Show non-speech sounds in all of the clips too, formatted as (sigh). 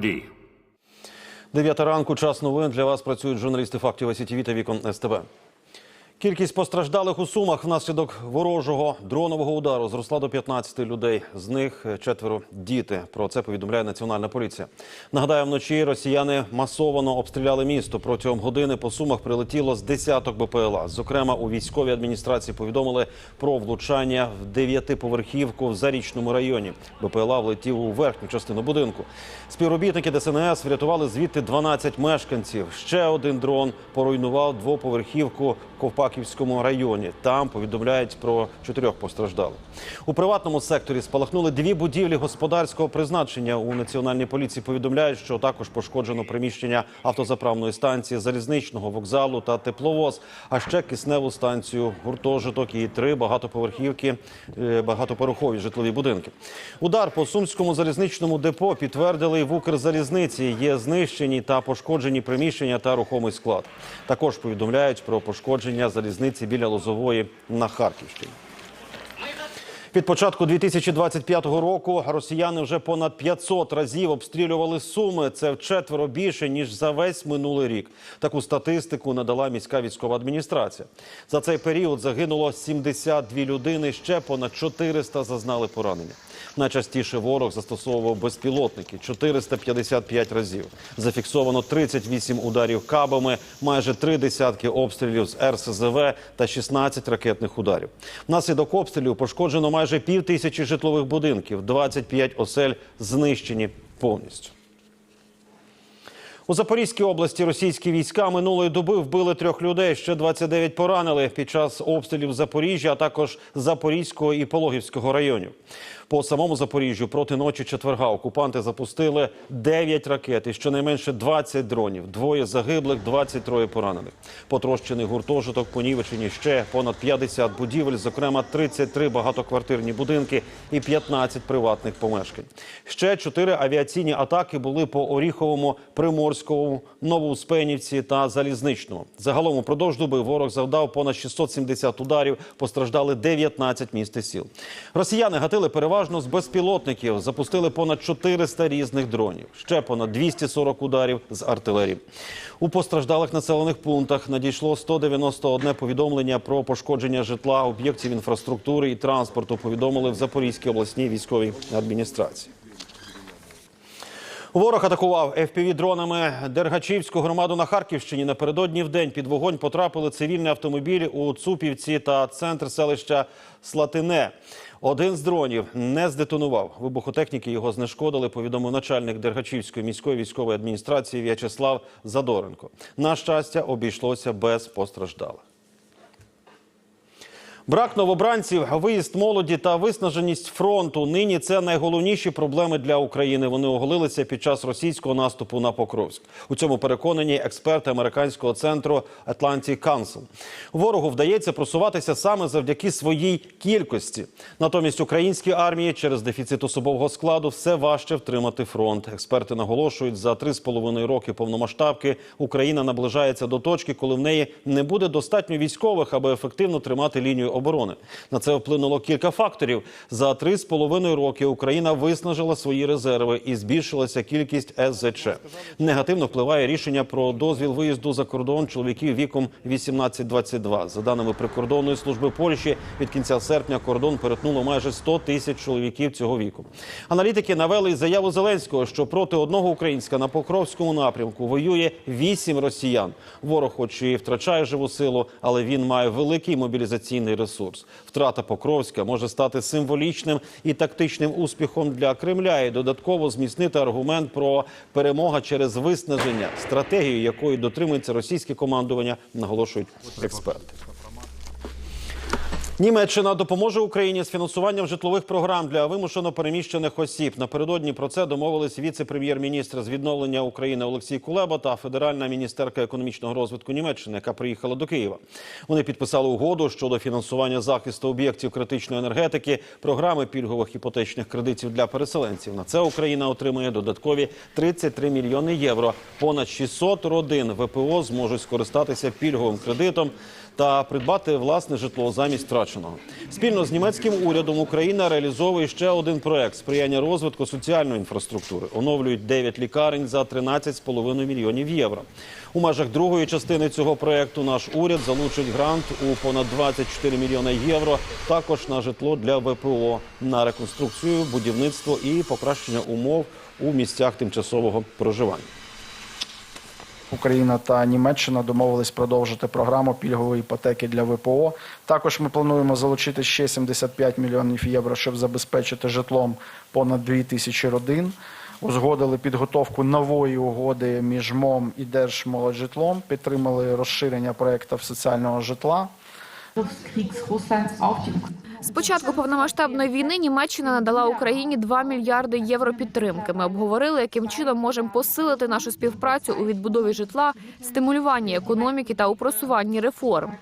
Дій. Дев'ята ранку, час новин. Для вас працюють журналісти фактів СІТВ та Вікон СТБ. Кількість постраждалих у Сумах внаслідок ворожого дронового удару зросла до 15 людей. З них четверо діти. Про це повідомляє національна поліція. Нагадаю, вночі росіяни масовано обстріляли місто. Протягом години по сумах прилетіло з десяток БПЛА. Зокрема, у військовій адміністрації повідомили про влучання в дев'ятиповерхівку в зарічному районі. БПЛА влетів у верхню частину будинку. Співробітники ДСНС врятували звідти 12 мешканців. Ще один дрон поруйнував двоповерхівку в Ковпаківському районі. Там повідомляють про чотирьох постраждалих. У приватному секторі спалахнули дві будівлі господарського призначення. У національній поліції повідомляють, що також пошкоджено приміщення автозаправної станції, залізничного вокзалу та тепловоз, а ще кисневу станцію, гуртожиток і три багатоповерхівки, е, багатоповерхові житлові будинки. Удар по сумському залізничному депо підтвердили в Укрзалізниці. Є знищені та пошкоджені приміщення та рухомий склад. Також повідомляють про пошкодження залізниці біля Лозової на Харківщині. Від початку 2025 року росіяни вже понад 500 разів обстрілювали Суми. Це вчетверо більше ніж за весь минулий рік. Таку статистику надала міська військова адміністрація. За цей період загинуло 72 людини. Ще понад 400 зазнали поранення. Найчастіше ворог застосовував безпілотники 455 разів. Зафіксовано 38 ударів кабами, майже три десятки обстрілів з РСЗВ та 16 ракетних ударів. Внаслідок обстрілів пошкоджено майже пів тисячі житлових будинків, 25 осель знищені повністю. У Запорізькій області російські війська минулої доби вбили трьох людей. Ще 29 поранили під час обстрілів Запоріжжя, а також Запорізького і Пологівського районів. По самому Запоріжжю проти ночі четверга окупанти запустили 9 ракет і щонайменше 20 дронів. Двоє загиблих, 23 поранених. Потрощений гуртожиток, понівечені ще понад 50 будівель, зокрема 33 багатоквартирні будинки і 15 приватних помешкань. Ще 4 авіаційні атаки були по Оріховому, Приморському, Новоуспенівці та Залізничному. Загалом упродовж доби ворог завдав понад 670 ударів, постраждали 19 міст і сіл. Росіяни гатили переважно з безпілотників, запустили понад 400 різних дронів, ще понад 240 ударів з артилерії. У постраждалих населених пунктах надійшло 191 повідомлення про пошкодження житла, об'єктів інфраструктури і транспорту. Повідомили в Запорізькій обласній військовій адміністрації. Ворог атакував FPV-дронами Дергачівську громаду на Харківщині. Напередодні в день під вогонь потрапили цивільні автомобілі у Цупівці та центр селища Слатине. Один з дронів не здетонував. Вибухотехніки його знешкодили. Повідомив начальник Дергачівської міської військової адміністрації В'ячеслав Задоренко. На щастя, обійшлося без постраждалих. Брак новобранців, виїзд молоді та виснаженість фронту. Нині це найголовніші проблеми для України. Вони оголилися під час російського наступу на Покровськ. У цьому переконані експерти американського центру Atlantic Council. Ворогу вдається просуватися саме завдяки своїй кількості. Натомість українській армії через дефіцит особового складу все важче втримати фронт. Експерти наголошують, за три з половиною роки повномасштабки Україна наближається до точки, коли в неї не буде достатньо військових, аби ефективно тримати лінію оборони. На це вплинуло кілька факторів. За три з половиною роки Україна виснажила свої резерви і збільшилася кількість СЗЧ. Негативно впливає рішення про дозвіл виїзду за кордон чоловіків віком 18-22. За даними прикордонної служби Польщі, від кінця серпня кордон перетнуло майже 100 тисяч чоловіків цього віку. Аналітики навели заяву Зеленського, що проти одного українська на Покровському напрямку воює вісім росіян. Ворог, хоч і втрачає живу силу, але він має великий мобілізаційний ресурс. Втрата Покровська може стати символічним і тактичним успіхом для Кремля і додатково зміцнити аргумент про перемога через виснаження, стратегію якої дотримується російське командування, наголошують експерти. Німеччина допоможе Україні з фінансуванням житлових програм для вимушено переміщених осіб. Напередодні про це домовились віце-прем'єр-міністр з відновлення України Олексій Кулеба та федеральна міністерка економічного розвитку Німеччини, яка приїхала до Києва. Вони підписали угоду щодо фінансування захисту об'єктів критичної енергетики, програми пільгових іпотечних кредитів для переселенців. На це Україна отримає додаткові 33 мільйони євро. Понад 600 родин ВПО зможуть скористатися пільговим кредитом та придбати власне житло замість втраченого. Спільно з німецьким урядом Україна реалізовує ще один проект сприяння розвитку соціальної інфраструктури. Оновлюють 9 лікарень за 13,5 мільйонів євро. У межах другої частини цього проекту наш уряд залучить грант у понад 24 мільйони євро. Також на житло для ВПО на реконструкцію, будівництво і покращення умов у місцях тимчасового проживання. Україна та Німеччина домовились продовжити програму пільгової іпотеки для ВПО. Також ми плануємо залучити ще 75 мільйонів євро, щоб забезпечити житлом понад 2 тисячі родин. Узгодили підготовку нової угоди між МОМ і Держмолоджитлом, підтримали розширення проєктів соціального житла. З початку повномасштабної війни Німеччина надала Україні 2 мільярди євро підтримки. Ми обговорили, яким чином можемо посилити нашу співпрацю у відбудові житла, стимулюванні економіки та у просуванні реформ.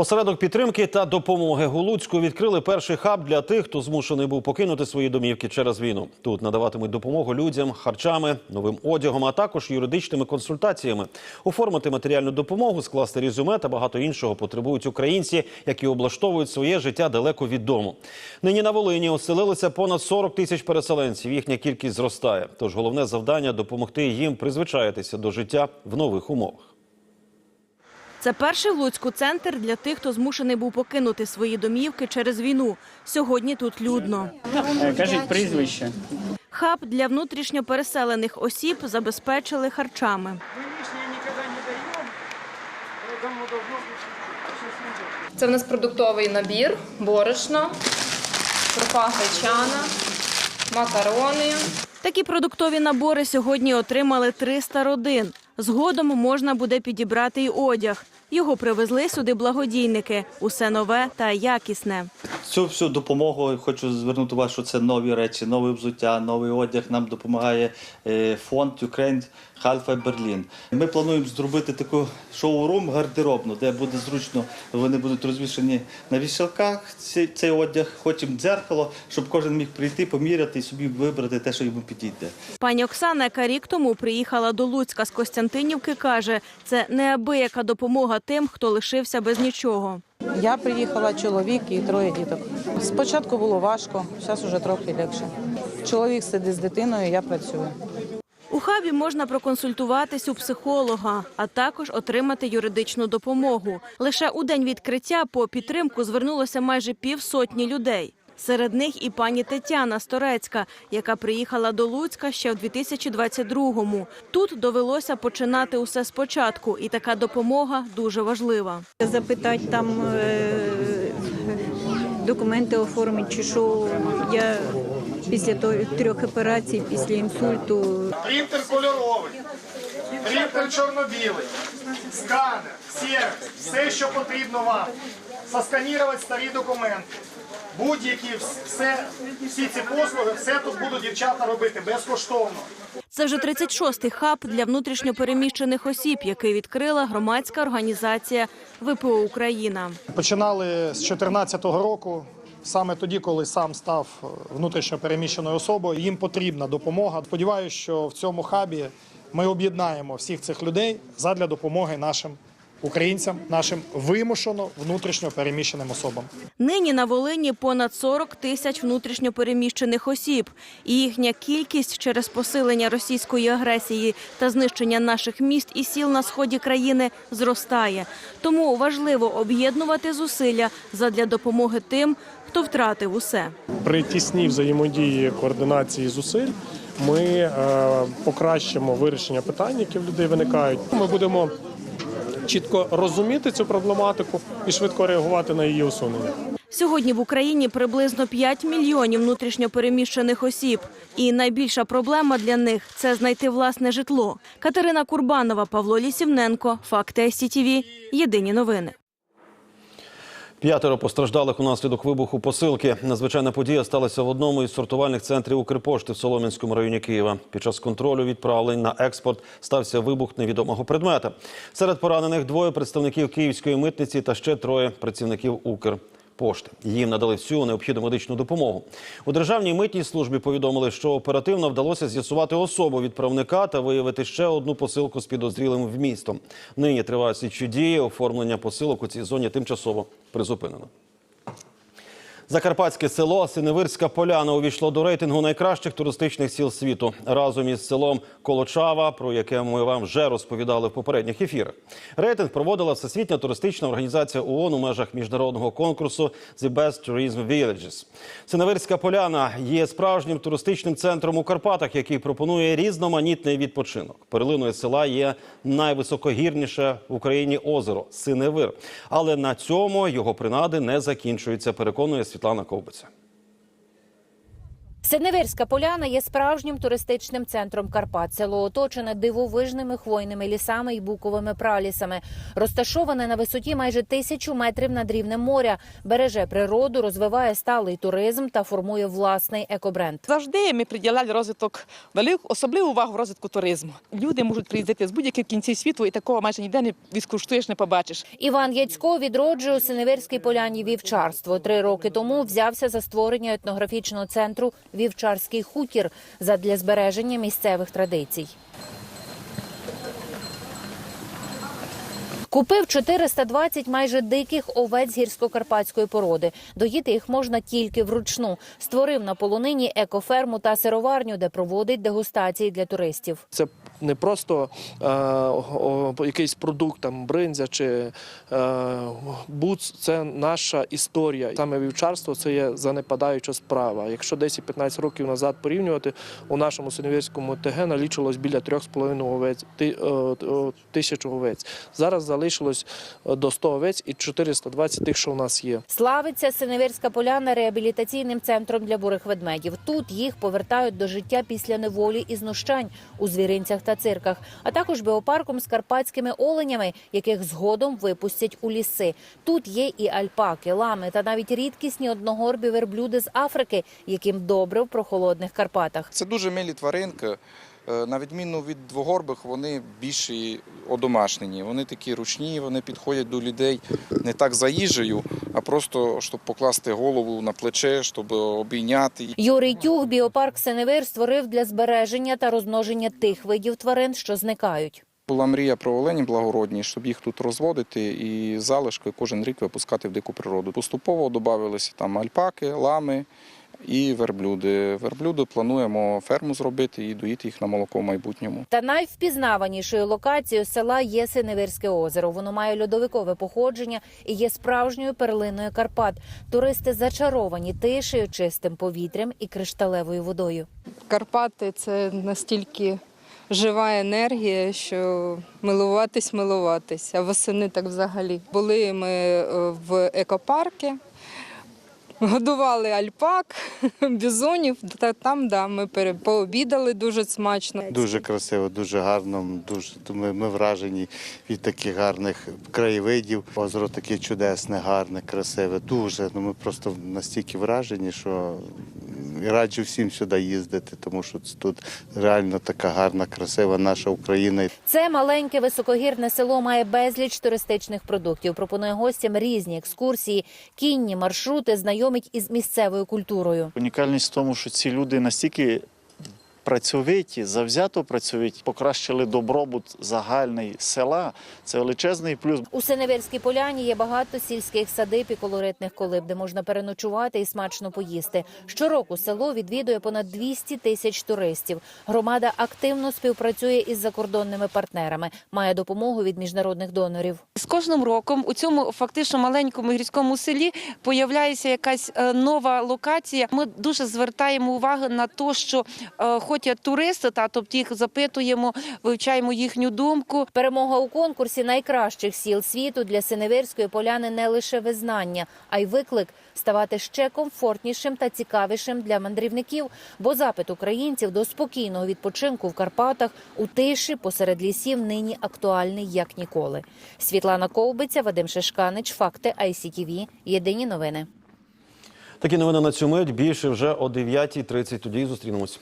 Осередок підтримки та допомоги у Луцьку відкрили перший хаб для тих, хто змушений був покинути свої домівки через війну. Тут надаватимуть допомогу людям, харчами, новим одягом, а також юридичними консультаціями. Оформити матеріальну допомогу, скласти резюме та багато іншого потребують українці, які облаштовують своє життя далеко від дому. Нині на Волині оселилося понад 40 тисяч переселенців. Їхня кількість зростає. Тож головне завдання допомогти їм призвичаїтися до життя в нових умовах. Це перший в Луцьку центр для тих, хто змушений був покинути свої домівки через війну. Сьогодні тут людно. Е, Кажіть прізвище. Хаб для внутрішньо переселених осіб забезпечили харчами. Це в нас продуктовий набір, борошно, крупа гречана, макарони. Такі продуктові набори сьогодні отримали 300 родин. Згодом можна буде підібрати й одяг. Його привезли сюди благодійники. Усе нове та якісне. Цю всю допомогу хочу звернути увагу, що це нові речі, нове взуття, новий одяг. Нам допомагає е, фонд Ukraine Halfa Berlin. Ми плануємо зробити таку шоу-рум гардеробну, де буде зручно, вони будуть розвішені на вішалках цей, цей одяг, хочемо дзеркало, щоб кожен міг прийти, поміряти і собі вибрати те, що йому підійде. Пані Оксана, яка рік тому приїхала до Луцька з Костянтинівки, каже, це неабияка допомога тим, хто лишився без нічого. Я приїхала, чоловік і троє діток. Спочатку було важко, зараз вже трохи легше. Чоловік сидить з дитиною, я працюю. У хабі можна проконсультуватись у психолога, а також отримати юридичну допомогу. Лише у день відкриття по підтримку звернулося майже півсотні людей. Серед них і пані Тетяна Сторецька, яка приїхала до Луцька ще в 2022-му. Тут довелося починати усе спочатку, і така допомога дуже важлива. запитати там е, документи оформити, чи що я після трьох операцій, після інсульту Принтер кольоровий, принтер чорно-білий, сканер, сервіс, все, що потрібно вам. Сосканірувати старі документи. Будь-які все, всі ці послуги, все тут будуть дівчата робити безкоштовно. Це вже 36-й хаб для внутрішньопереміщених осіб, який відкрила громадська організація ВПО Україна. Починали з 2014 року. Саме тоді, коли сам став внутрішньо переміщеною особою, їм потрібна допомога. Сподіваюся, що в цьому хабі ми об'єднаємо всіх цих людей задля допомоги нашим українцям, нашим вимушено внутрішньо переміщеним особам. Нині на Волині понад 40 тисяч внутрішньопереміщених осіб. І їхня кількість через посилення російської агресії та знищення наших міст і сіл на сході країни зростає. Тому важливо об'єднувати зусилля задля допомоги тим, хто втратив усе. При тісній взаємодії координації зусиль ми е, покращимо вирішення питань, які в людей виникають. Ми будемо чітко розуміти цю проблематику і швидко реагувати на її усунення. Сьогодні в Україні приблизно 5 мільйонів внутрішньопереміщених осіб. І найбільша проблема для них це знайти власне житло. Катерина Курбанова, Павло Лісівненко, Факти СІТІВІ. Єдині новини. П'ятеро постраждалих унаслідок вибуху посилки. Надзвичайна подія сталася в одному із сортувальних центрів Укрпошти в Солом'янському районі Києва. Під час контролю відправлень на експорт стався вибух невідомого предмета. Серед поранених двоє представників київської митниці та ще троє працівників Укр. Укрпошти. Їм надали всю необхідну медичну допомогу. У державній митній службі повідомили, що оперативно вдалося з'ясувати особу відправника та виявити ще одну посилку з підозрілим вмістом. Нині тривають слідчі дії. Оформлення посилок у цій зоні тимчасово призупинено. Закарпатське село Синевирська Поляна увійшло до рейтингу найкращих туристичних сіл світу разом із селом Колочава, про яке ми вам вже розповідали в попередніх ефірах. Рейтинг проводила Всесвітня туристична організація ООН у межах міжнародного конкурсу «The Best Tourism Villages». Синевирська Поляна є справжнім туристичним центром у Карпатах, який пропонує різноманітний відпочинок. Перлиною села є найвисокогірніше в Україні озеро Синевир. Але на цьому його принади не закінчуються, переконує Світлана Ковбиця. Синевирська поляна є справжнім туристичним центром Карпат. Село оточене дивовижними хвойними лісами і буковими пралісами. Розташоване на висоті майже тисячу метрів над рівнем моря. Береже природу, розвиває сталий туризм та формує власний екобренд. Завжди ми приділяли розвиток велику особливу увагу в розвитку туризму. Люди можуть приїздити з будь-яких кінців світу, і такого майже ніде не відскуштуєш, не побачиш. Іван Яцько відроджує у Синевирській поляні вівчарство. Три роки тому взявся за створення етнографічного центру Вівчарський хутір задля збереження місцевих традицій. Купив 420 майже диких овець гірсько-карпатської породи. Доїти їх можна тільки вручну. Створив на полонині екоферму та сироварню, де проводить дегустації для туристів. Це не просто е, якийсь продукт, там бринзя чи е, буц, це наша історія. Саме вівчарство це є занепадаюча справа. Якщо 10-15 років назад порівнювати, у нашому Синевірському ТГ налічилось біля 3,5 овець, е, тисяч овець. Зараз залишилось е, до 100 овець і 420 тих, що у нас є. Славиться Синевирська поляна реабілітаційним центром для бурих ведмедів. Тут їх повертають до життя після неволі і знущань у звіринцях та цирках, а також біопарком з карпатськими оленями, яких згодом випустять у ліси. Тут є і альпаки, лами та навіть рідкісні одногорбі верблюди з Африки, яким добре в прохолодних Карпатах. Це дуже милі тваринки. Е, На відміну від двогорбих, вони більші одомашнені. Вони такі ручні, вони підходять до людей не так за їжею, а просто щоб покласти голову на плече, щоб обійняти. Юрій Тюг біопарк Синевир створив для збереження та розмноження тих видів тварин, що зникають. Була мрія про оленів благородні, щоб їх тут розводити і залишки кожен рік випускати в дику природу. Поступово додавалися там альпаки, лами і верблюди. Верблюди плануємо ферму зробити і доїти їх на молоко в майбутньому. Та найвпізнаванішою локацією села є Синевирське озеро. Воно має льодовикове походження і є справжньою перлиною Карпат. Туристи зачаровані тишею, чистим повітрям і кришталевою водою. Карпати це настільки жива енергія, що милуватись, милуватись. А восени так взагалі. Були ми е, в екопарку, годували альпак, (laughs) бізонів. Та там да, ми пообідали дуже смачно. Дуже красиво, дуже гарно. Дуже ми, ми вражені від таких гарних краєвидів. Озеро таке чудесне, гарне, красиве. Дуже. Ну ми просто настільки вражені, що раджу всім сюди їздити, тому що тут реально така гарна, красива наша Україна. Це маленьке високогірне село має безліч туристичних продуктів. Пропонує гостям різні екскурсії, кінні маршрути, знайомить із місцевою культурою. Унікальність в тому, що ці люди настільки працьовиті, завзято працьовиті, покращили добробут загальний села. Це величезний плюс. У Синевирській поляні є багато сільських садиб і колоритних колиб, де можна переночувати і смачно поїсти. Щороку село відвідує понад 200 тисяч туристів. Громада активно співпрацює із закордонними партнерами, має допомогу від міжнародних донорів. З кожним роком у цьому фактично маленькому гірському селі появляється якась е, нова локація. Ми дуже звертаємо увагу на те, що е, туристи, та тобто їх запитуємо, вивчаємо їхню думку. Перемога у конкурсі найкращих сіл світу для Синевирської поляни не лише визнання, а й виклик ставати ще комфортнішим та цікавішим для мандрівників. Бо запит українців до спокійного відпочинку в Карпатах у тиші посеред лісів нині актуальний як ніколи. Світлана Ковбиця, Вадим Шишканич, факти ICTV. Єдині новини. Такі новини на цю мить. Більше вже о 9.30. Тоді зустрінемось.